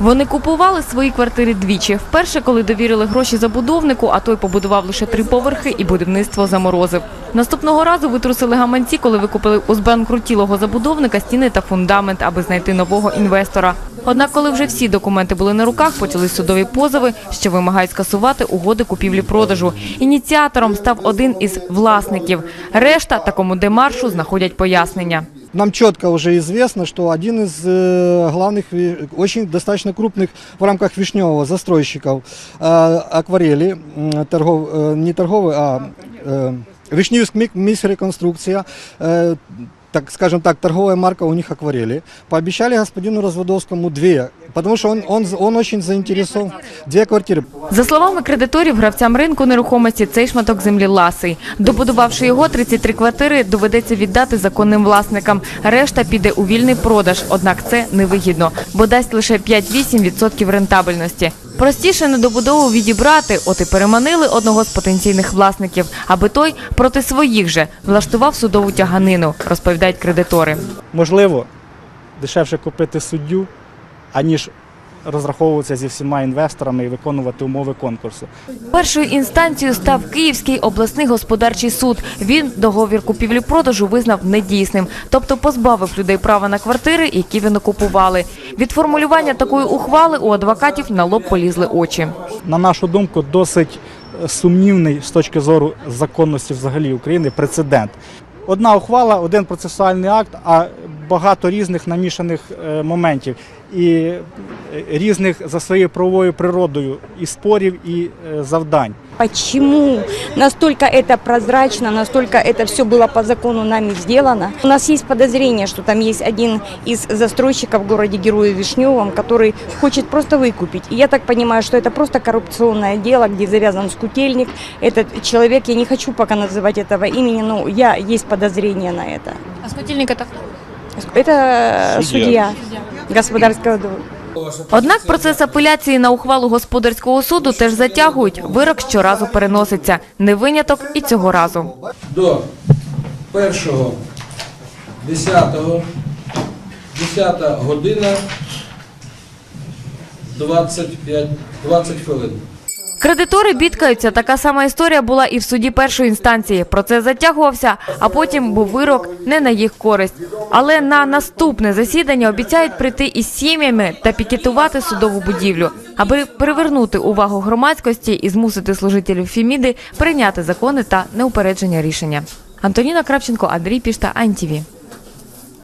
Вони купували свої квартири двічі. Вперше, коли довірили гроші забудовнику, а той побудував лише три поверхи і будівництво заморозив. Наступного разу витрусили гаманці, коли викупили у збанкрутілого забудовника стіни та фундамент, аби знайти нового інвестора. Однак, коли вже всі документи були на руках, почались судові позови, що вимагають скасувати угоди купівлі-продажу. Ініціатором став один із власників. Решта такому демаршу знаходять пояснення. Нам четко уже известно, что один из э, главных, ви- очень достаточно крупных в рамках Вишневого застройщиков э, акварели, м, торгов, э, не торговый, а э, Вишневск Мик- Мисс Реконструкция, э, так скажем так, торговая марка у них акварели, пообещали господину Разводовскому две, потому что он, он, он очень заинтересован, две квартиры. За словами кредиторів, гравцям ринку нерухомості цей шматок землі ласий. Добудувавши його, 33 квартири доведеться віддати законним власникам. Решта піде у вільний продаж, однак це невигідно, бо дасть лише 5-8% рентабельності. Простіше недобудову відібрати, от і переманили одного з потенційних власників, аби той проти своїх же влаштував судову тяганину, розповідають кредитори. можливо, дешевше купити суддю, аніж розраховуватися зі всіма інвесторами і виконувати умови конкурсу. Першою інстанцією став Київський обласний господарчий суд. Він договір купівлі-продажу визнав недійсним, тобто позбавив людей права на квартири, які вони купували. Від формулювання такої ухвали у адвокатів на лоб полізли очі. На нашу думку, досить сумнівний з точки зору законності взагалі України прецедент. Одна ухвала, один процесуальний акт, а багато різних намішаних е, моментів і різних за своєю правовою природою і спорів, і е, завдань. Почему настолько это прозрачно, настолько это все было по закону нами сделано? У нас есть подозрение, что там есть один из застройщиков в городе Героя Вишневом, который хочет просто выкупить. И я так понимаю, что это просто коррупционное дело, где завязан скутельник. Этот человек, я не хочу пока называть этого имени, но я есть подозрение на это. А скотільник це Это судья, господарского дома. Однак процес апеляції на ухвалу господарського суду теж затягують. Вирок щоразу переноситься. Не виняток і цього разу. до 1 10 10 година 25 20 хвилин. Кредитори бідкаються. Така сама історія була і в суді першої інстанції. Процес затягувався, а потім був вирок не на їх користь. Але на наступне засідання обіцяють прийти із сім'ями та пікетувати судову будівлю, аби привернути увагу громадськості і змусити служителів Фіміди прийняти закони та неупередження рішення. Антоніна Крапченко, Андрій Пішта, Антіві.